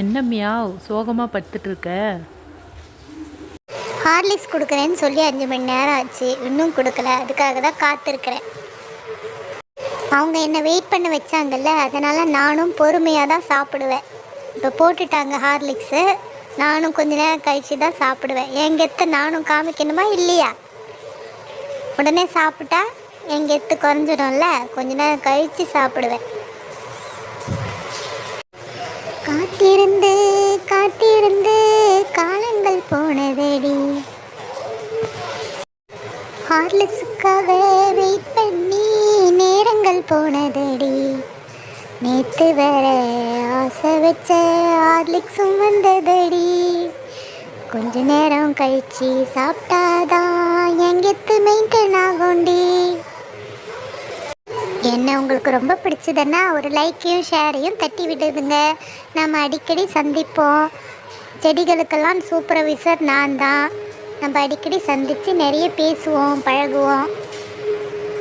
என்ன மியாவ் சோகமாக படுத்துட்டு இருக்க ஹார்லிக்ஸ் கொடுக்குறேன்னு சொல்லி அஞ்சு மணி நேரம் ஆச்சு. இன்னும் கொடுக்கல. அதுக்காக தான் காத்திருக்கிறேன். அவங்க என்னை வெயிட் பண்ண வச்சாங்கல்ல அதனால் நானும் பொறுமையாக தான் சாப்பிடுவேன். இப்போ போட்டுட்டாங்க ஹார்லிக்ஸு. நானும் கொஞ்ச நேரம் கழித்து தான் சாப்பிடுவேன். எங்கெத்த நானும் காமிக்கணுமா இல்லையா? உடனே சாப்பிட்டா எங்கெத்து குறைஞ்சிடும்ல. கொஞ்ச நேரம் கழித்து சாப்பிடுவேன். காத்திருந்து காலங்கள் போனதடி. ஹார்லிக்ஸுக்காக வெயிட் பண்ணி நேரங்கள் போனதடி. நேற்று வேற ஆசை வச்ச ஹார்லிக்ஸும் வந்ததடி. கொஞ்ச நேரம் கழிச்சு சாப்பிட்டாதான் எங்கெத்து மெயின்டைன் ஆகும்டி. என்ன உங்களுக்கு ரொம்ப பிடிச்சதுன்னா ஒரு லைக்கையும் ஷேரையும் தட்டி விடுதுங்க. நம்ம அடிக்கடி சந்திப்போம். செடிகளுக்கெல்லாம் சூப்பர்வைசர் நான் தான் நம்ம அடிக்கடி சந்தித்து நிறைய பேசுவோம் பழகுவோம்.